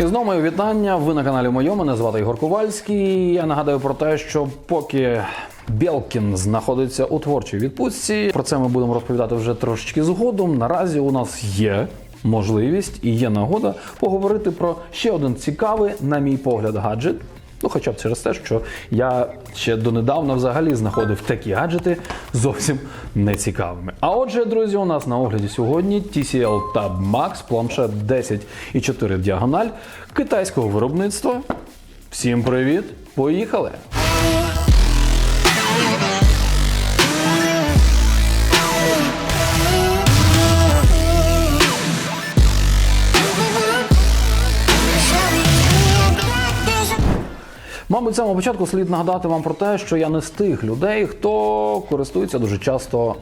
І знову моє вітання. Ви на каналі моєму. Мене звати Ігор Ковальський. Я нагадаю про те, що поки Белкін знаходиться у творчій відпустці, про це ми будемо розповідати вже трошечки згодом. Наразі у нас є можливість і є нагода поговорити про ще один цікавий, на мій погляд, гаджет. Ну, хоча б через те, що я ще донедавна взагалі знаходив такі гаджети зовсім нецікавими. А отже, друзі, у нас на огляді сьогодні TCL Tab Max, планшет 10,4 діагональ китайського виробництва. Всім привіт! Поїхали! З самого початку слід нагадати вам про те, що я не з тих людей, хто користується дуже часто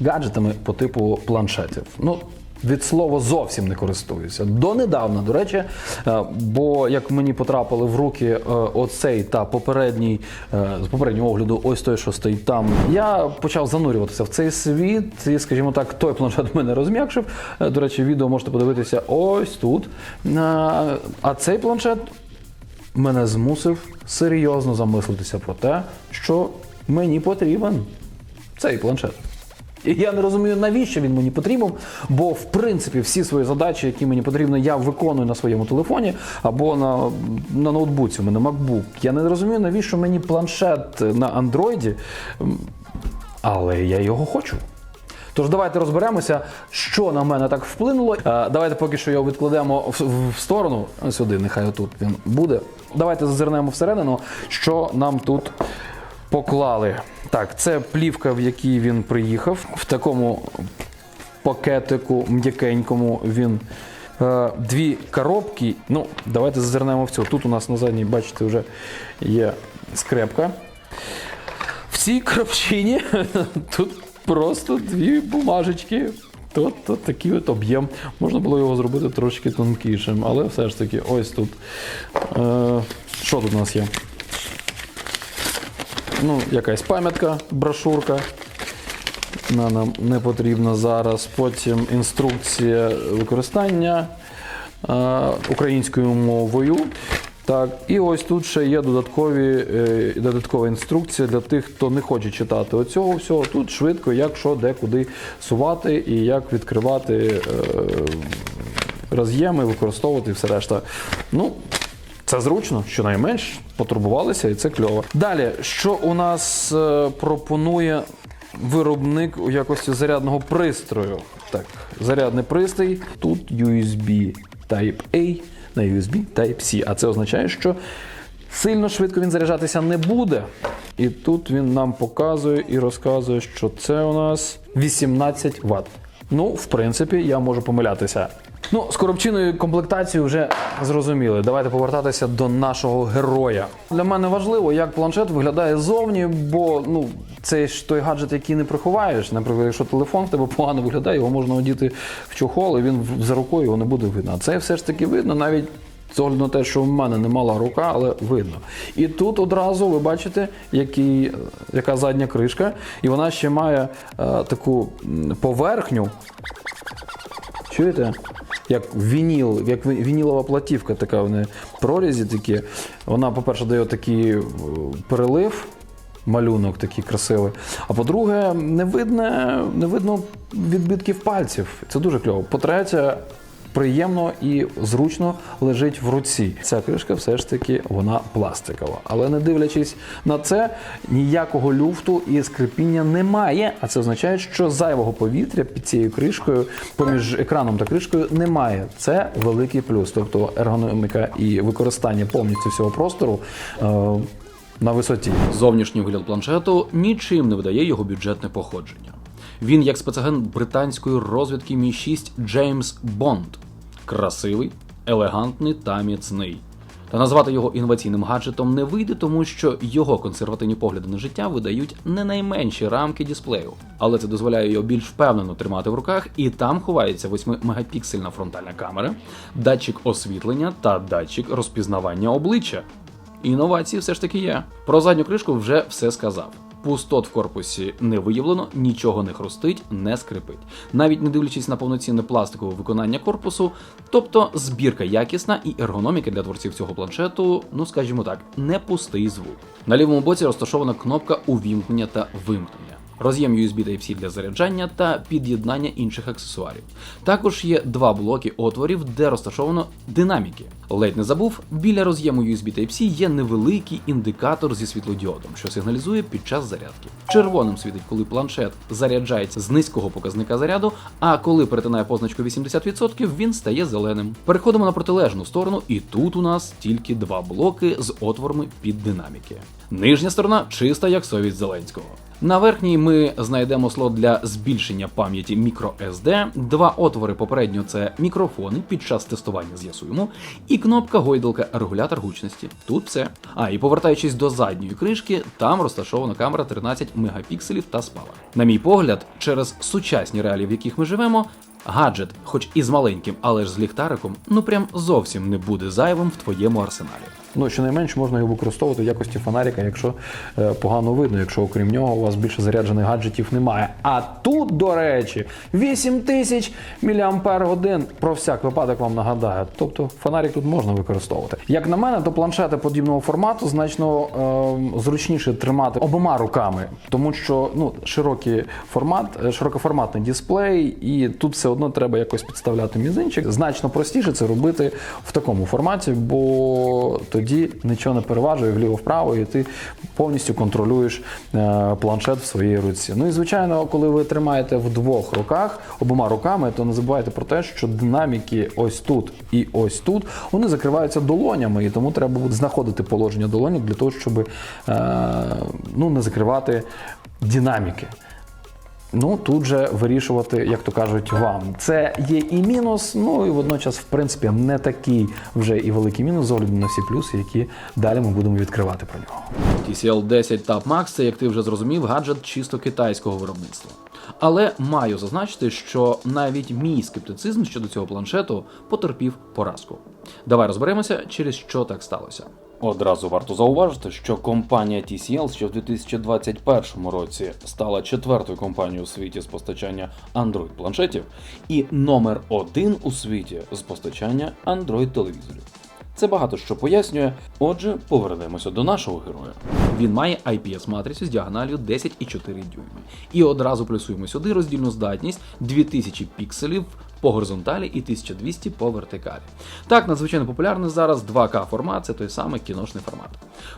гаджетами по типу планшетів. Ну, від слова зовсім не користуюся. Донедавна, до речі, е, бо як мені потрапили в руки е, оцей та попередній е, з попереднього огляду, ось той, що стоїть там, я почав занурюватися в цей світ, і, скажімо так, той планшет мене розм'якшив. До речі, відео можете подивитися ось тут. А цей планшет мене змусив серйозно замислитися про те, що мені потрібен цей планшет. І я не розумію, навіщо він мені потрібен, бо в принципі всі свої задачі, які мені потрібні, я виконую на своєму телефоні або на, на ноутбуці. У мене MacBook. Я не розумію, навіщо мені планшет на андроїді, але я його хочу. Тож давайте розберемося, що на мене так вплинуло. Е, Давайте поки що його відкладемо в, сторону. Сюди, нехай отут він буде. Давайте зазирнемо всередину, що нам тут поклали. Так, це плівка, в якій він приїхав. В такому пакетику м'якенькому він. Е, Дві коробки. Ну, давайте зазирнемо в цю. Тут у нас на задній, бачите, вже є скрепка. В цій коробчині тут просто дві бумажечки. Тут, тут такий от об'єм. Можна було його зробити трошки тонкішим, але все ж таки, ось тут. Е, що тут у нас є? Ну, якась пам'ятка, брошурка. Вона нам не потрібна зараз. Потім інструкція використання е, українською мовою. Так, і ось тут ще є додаткові, е, додаткова інструкція для тих, хто не хоче читати оцього всього. Тут швидко, як що, де, куди сувати і як відкривати е, роз'єми, використовувати і все решта. Ну, це зручно, щонайменш потурбувалися, і це кльово. Далі, що у нас е, пропонує виробник у якості зарядного пристрою? Так, зарядний пристрій. Тут USB Type-A на USB Type-C. А це означає, що сильно швидко він заряджатися не буде. І тут він нам показує і розказує, що це у нас 18 Вт. Ну, в принципі, я можу помилятися. Ну, з коробчиною комплектацією вже зрозуміли. Давайте повертатися до нашого героя. Для мене важливо, як планшет виглядає ззовні, бо ну це ж той гаджет, який не приховаєш. Наприклад, якщо телефон в тебе погано виглядає, його можна одіти в чохол, і він за рукою його не буде видно. Це все ж таки видно навіть. З огляду на те, що в мене не мала рука, але видно. І тут одразу ви бачите, який, яка задня кришка, і вона ще має е, таку поверхню, Чуєте? Як вініл, як вінілова платівка, така в неї прорізі такі. Вона, по-перше, дає такий е, перелив, малюнок такий красивий. А по-друге, не видно, не видно відбитків пальців. Це дуже кльово. По-третє, приємно і зручно лежить в руці. Ця кришка все ж таки вона пластикова. Але не дивлячись на це, ніякого люфту і скрипіння немає. А це означає, що зайвого повітря під цією кришкою, поміж екраном та кришкою, немає. Це великий плюс. Тобто ергономіка і використання повністю всього простору. Е- на висоті. Зовнішній вигляд планшету нічим не видає його бюджетне походження. Він як спецагент британської розвідки Мі 6 Джеймс Бонд. Красивий, елегантний та міцний. Та назвати його інноваційним гаджетом не вийде, тому що його консервативні погляди на життя видають не найменші рамки дисплею. Але це дозволяє його більш впевнено тримати в руках, і там ховається 8-мегапіксельна фронтальна камера, датчик освітлення та датчик розпізнавання обличчя. Інновації все ж таки є. Про задню кришку вже все сказав. Пустот в корпусі не виявлено, нічого не хрустить, не скрипить. Навіть не дивлячись на повноцінне пластикове виконання корпусу, тобто збірка якісна і ергономіка для творців цього планшету, ну скажімо так, не пустий звук. На лівому боці розташована кнопка увімкнення та вимкнення. Роз'єм USB Type-C для заряджання та під'єднання інших аксесуарів. Також є два блоки отворів, де розташовано динаміки. Ледь не забув, біля роз'єму USB Type-C є невеликий індикатор зі світлодіодом, що сигналізує під час зарядки. Червоним світить, коли планшет заряджається з низького показника заряду, а коли перетинає позначку 80%, він стає зеленим. Переходимо на протилежну сторону, і тут у нас тільки два блоки з отворами під динаміки. Нижня сторона чиста, як совість Зеленського. На верхній ми знайдемо слот для збільшення пам'яті microSD, два отвори попередньо це мікрофони під час тестування з'ясуємо, і кнопка гойдалка регулятор гучності. Тут все. А і повертаючись до задньої кришки, там розташована камера 13 мегапікселів та спалах. На мій погляд, через сучасні реалії, в яких ми живемо. Гаджет, хоч і з маленьким, але ж з ліхтариком, ну прям зовсім не буде зайвим в твоєму арсеналі. Ну, щонайменш можна його використовувати в якості фонарика, якщо е, погано видно, якщо окрім нього у вас більше заряджених гаджетів немає. А тут, до речі, 8000 мАч. Про всяк випадок вам нагадаю. Тобто фонарик тут можна використовувати. Як на мене, то планшети подібного формату значно е, зручніше тримати обома руками, тому що ну, широкий формат, е, широкоформатний дисплей, і тут все одно треба якось підставляти мізинчик. Значно простіше це робити в такому форматі, бо тоді нічого не переважує вліво-вправо, і ти повністю контролюєш е, планшет в своїй руці. Ну і звичайно, коли ви тримаєте в двох руках обома руками, то не забувайте про те, що динаміки ось тут і ось тут вони закриваються долонями, і тому треба буде знаходити положення долонік для того, щоб е, ну, не закривати динаміки. Ну, тут же вирішувати, як то кажуть, вам. Це є і мінус, ну і водночас, в принципі, не такий вже і великий мінус з огляду на всі плюси, які далі ми будемо відкривати про нього. TCL 10 Tab Max це, як ти вже зрозумів, гаджет чисто китайського виробництва. Але маю зазначити, що навіть мій скептицизм щодо цього планшету потерпів поразку. Давай розберемося, через що так сталося. Одразу варто зауважити, що компанія TCL ще в 2021 році стала четвертою компанією у світі з постачання Android планшетів і номер один у світі з постачання Android телевізорів. Це багато що пояснює. Отже, повернемося до нашого героя. Він має IPS-матрицю з діагональю 10,4 дюйми. І одразу плюсуємо сюди роздільну здатність 2000 пікселів по горизонталі і 1200 по вертикалі. Так, надзвичайно популярний зараз 2К формат, це той самий кіношний формат.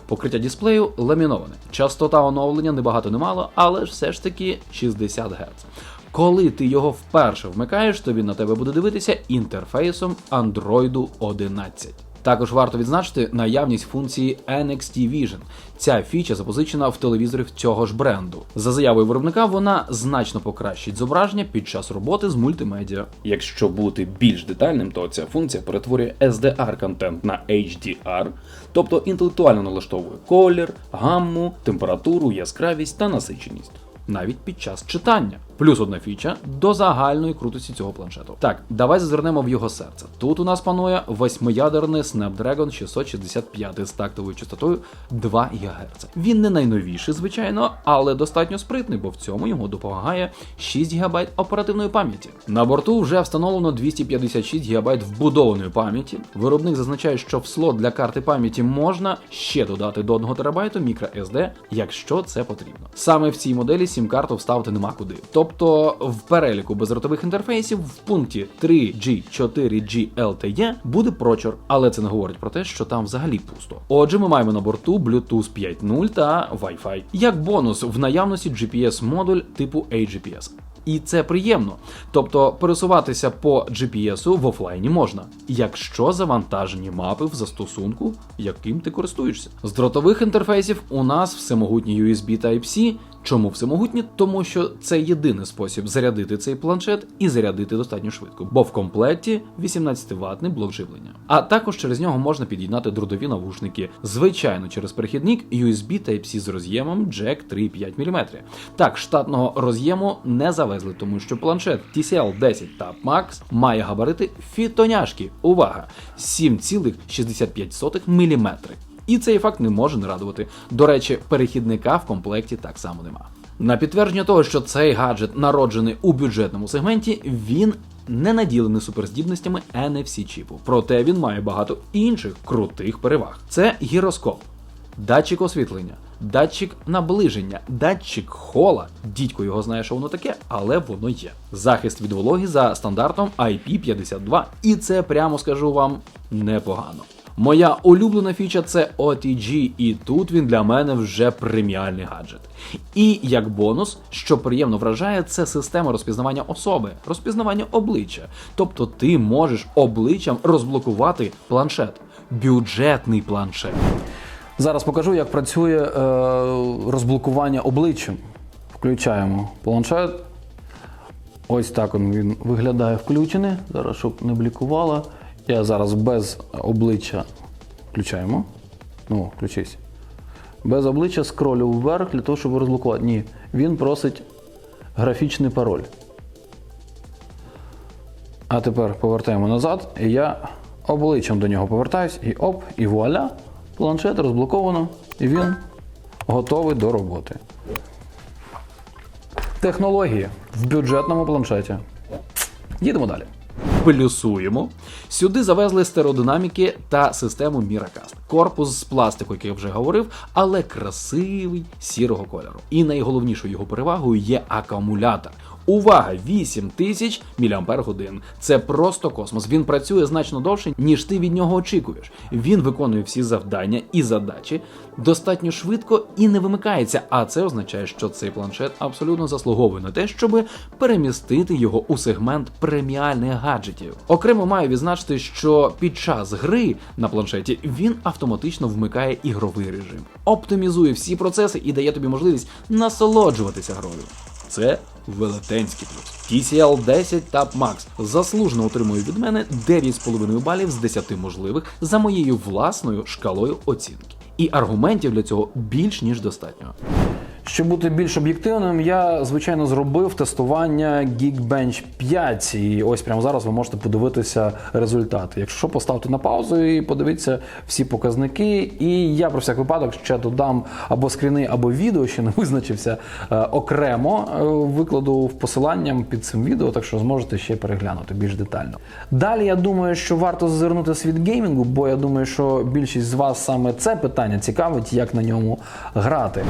Покриття дисплею ламіноване. Частота оновлення небагато немало, але все ж таки 60 Гц. Коли ти його вперше вмикаєш, то він на тебе буде дивитися інтерфейсом Android 11. Також варто відзначити наявність функції NXT Vision. Ця фіча запозичена в телевізорах цього ж бренду. За заявою виробника, вона значно покращить зображення під час роботи з мультимедіа. Якщо бути більш детальним, то ця функція перетворює SDR контент на HDR, тобто інтелектуально налаштовує колір, гамму, температуру, яскравість та насиченість. Навіть під час читання. Плюс одна фіча до загальної крутості цього планшету. Так, давай зазирнемо в його серце. Тут у нас панує восьмиядерний Snapdragon 665 з тактовою частотою 2 ГГц. Він не найновіший, звичайно, але достатньо спритний, бо в цьому йому допомагає 6 ГБ оперативної пам'яті. На борту вже встановлено 256 ГБ вбудованої пам'яті. Виробник зазначає, що в слот для карти пам'яті можна ще додати до 1 ТБ microSD, якщо це потрібно. Саме в цій моделі сім-карту вставити нема куди. Тобто в переліку безротових інтерфейсів в пункті 3G 4G LTE буде прочор, але це не говорить про те, що там взагалі пусто. Отже, ми маємо на борту Bluetooth 5.0 та Wi-Fi. Як бонус в наявності GPS-модуль типу AGPS. І це приємно. Тобто пересуватися по GPS в офлайні можна, якщо завантажені мапи в застосунку, яким ти користуєшся. З дротових інтерфейсів у нас всемогутній USB Type-C. Чому всемогутні? Тому що це єдиний спосіб зарядити цей планшет і зарядити достатньо швидко, бо в комплекті 18 ватний блок живлення. А також через нього можна під'єднати дротові навушники, звичайно, через перехідник USB Type-C з роз'ємом Jack 3,5 мм. Так, штатного роз'єму не завезли, тому що планшет TCL 10 Tab Max має габарити фітоняшки. Увага! 7,65 мм. І цей факт не може не радувати. До речі, перехідника в комплекті так само нема. На підтвердження того, що цей гаджет народжений у бюджетному сегменті, він не наділений суперздібностями NFC чіпу. Проте він має багато інших крутих переваг. Це гіроскоп, датчик освітлення, датчик наближення, датчик хола. Дідько його знає, що воно таке, але воно є. Захист від вологи за стандартом IP52. І це прямо скажу вам непогано. Моя улюблена фіча це OTG, і тут він для мене вже преміальний гаджет. І як бонус, що приємно вражає, це система розпізнавання особи, розпізнавання обличчя. Тобто ти можеш обличчям розблокувати планшет, бюджетний планшет. Зараз покажу, як працює е, розблокування обличчям. Включаємо планшет. Ось так він, виглядає включений. Зараз, щоб не блікувало. Я зараз без обличчя включаємо. Ну, включись. Без обличчя скролю вверх для того, щоб розблокувати. Ні, він просить графічний пароль. А тепер повертаємо назад, і я обличчям до нього повертаюсь, і оп, і вуаля, планшет розблоковано, і він готовий до роботи. Технології в бюджетному планшеті. Їдемо далі. Плюсуємо. Сюди завезли стеродинаміки та систему Miracast. Корпус з пластику, який я вже говорив, але красивий сірого кольору. І найголовнішою його перевагою є акумулятор. Увага! 8000 мАч. Це просто космос. Він працює значно довше, ніж ти від нього очікуєш. Він виконує всі завдання і задачі достатньо швидко і не вимикається. А це означає, що цей планшет абсолютно заслуговує на те, щоб перемістити його у сегмент преміальних гаджетів. Окремо маю відзначити, що під час гри на планшеті він автоматично вмикає ігровий режим, оптимізує всі процеси і дає тобі можливість насолоджуватися грою. Це велетенський плюс. TCL 10 Tab Max заслужено отримує від мене 9,5 балів з 10 можливих за моєю власною шкалою оцінки. І аргументів для цього більш ніж достатньо. Щоб бути більш об'єктивним, я звичайно зробив тестування Geekbench 5. І ось прямо зараз ви можете подивитися результати. Якщо поставте на паузу і подивіться всі показники. І я про всяк випадок ще додам або скріни, або відео, ще не визначився е, окремо. е, Викладу в посиланням під цим відео, так що зможете ще переглянути більш детально. Далі я думаю, що варто зазирнути світ геймінгу, бо я думаю, що більшість з вас саме це питання цікавить, як на ньому грати.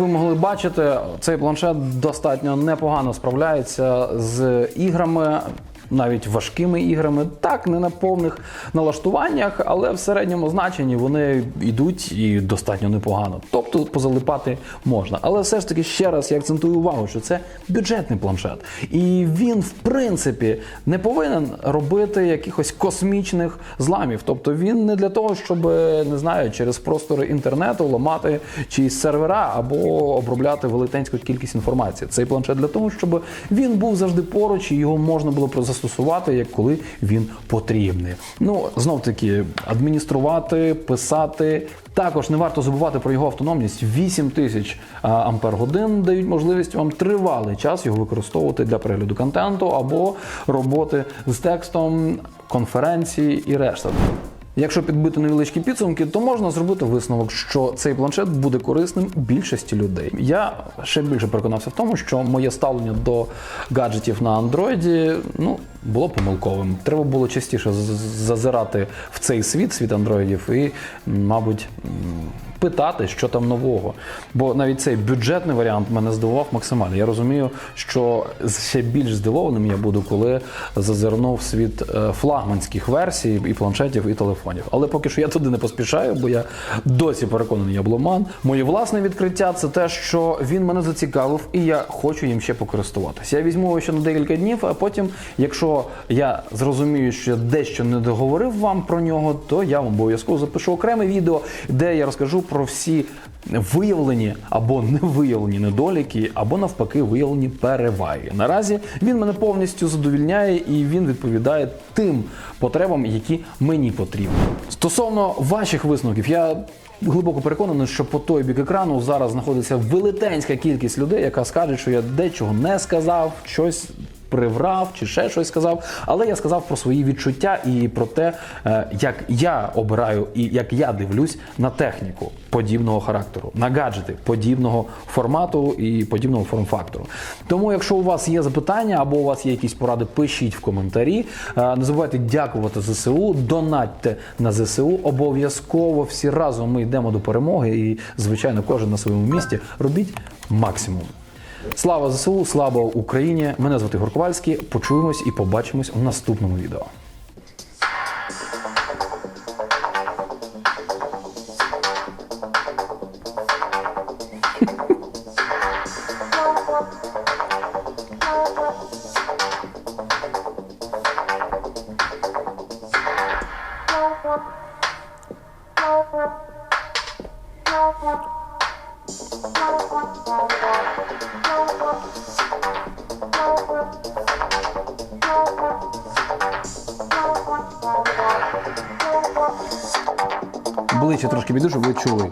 Ви могли бачити, цей планшет достатньо непогано справляється з іграми. Навіть важкими іграми, так не на повних налаштуваннях, але в середньому значенні вони йдуть і достатньо непогано. Тобто позалипати можна. Але все ж таки ще раз я акцентую увагу, що це бюджетний планшет, і він, в принципі, не повинен робити якихось космічних зламів. Тобто він не для того, щоб не знаю, через простори інтернету ламати чиїсь сервера або обробляти велетенську кількість інформації. Цей планшет для того, щоб він був завжди поруч і його можна було застосувати, як коли він потрібний. Ну знов таки адмініструвати, писати. Також не варто забувати про його автономність. 8 тисяч ампер дають можливість вам тривалий час його використовувати для перегляду контенту або роботи з текстом, конференції і решта. Якщо підбити невеличкі підсумки, то можна зробити висновок, що цей планшет буде корисним більшості людей. Я ще більше переконався в тому, що моє ставлення до гаджетів на андроїді ну було помилковим. Треба було частіше зазирати в цей світ, світ андроїдів, і, мабуть, питати, що там нового. Бо навіть цей бюджетний варіант мене здивував максимально. Я розумію, що ще більш здивованим я буду, коли зазирну в світ е, флагманських версій і планшетів, і телефонів. Але поки що я туди не поспішаю, бо я досі переконаний ябломан. Моє власне відкриття це те, що він мене зацікавив, і я хочу їм ще покористуватися. Я візьму його ще на декілька днів, а потім, якщо я зрозумію, що я дещо не договорив вам про нього, то я вам обов'язково запишу окреме відео, де я розкажу про всі виявлені або не виявлені недоліки, або навпаки виявлені переваги. Наразі він мене повністю задовільняє і він відповідає тим потребам, які мені потрібні. Стосовно ваших висновків, я. Глибоко переконаний, що по той бік екрану зараз знаходиться велетенська кількість людей, яка скаже, що я дечого не сказав, щось приврав чи ще щось сказав. Але я сказав про свої відчуття і про те, е, як я обираю і як я дивлюсь на техніку подібного характеру, на гаджети подібного формату і подібного форм-фактору. Тому, якщо у вас є запитання або у вас є якісь поради, пишіть в коментарі. Е, Не забувайте дякувати ЗСУ, донатьте на ЗСУ. Обов'язково всі разом ми йдемо до перемоги. І, звичайно, кожен на своєму місці робіть максимум. Слава ЗСУ, слава Україні! Мене звати Горковальський. Почуємось і побачимось у наступному відео. Ближче трошки піду, ви чули.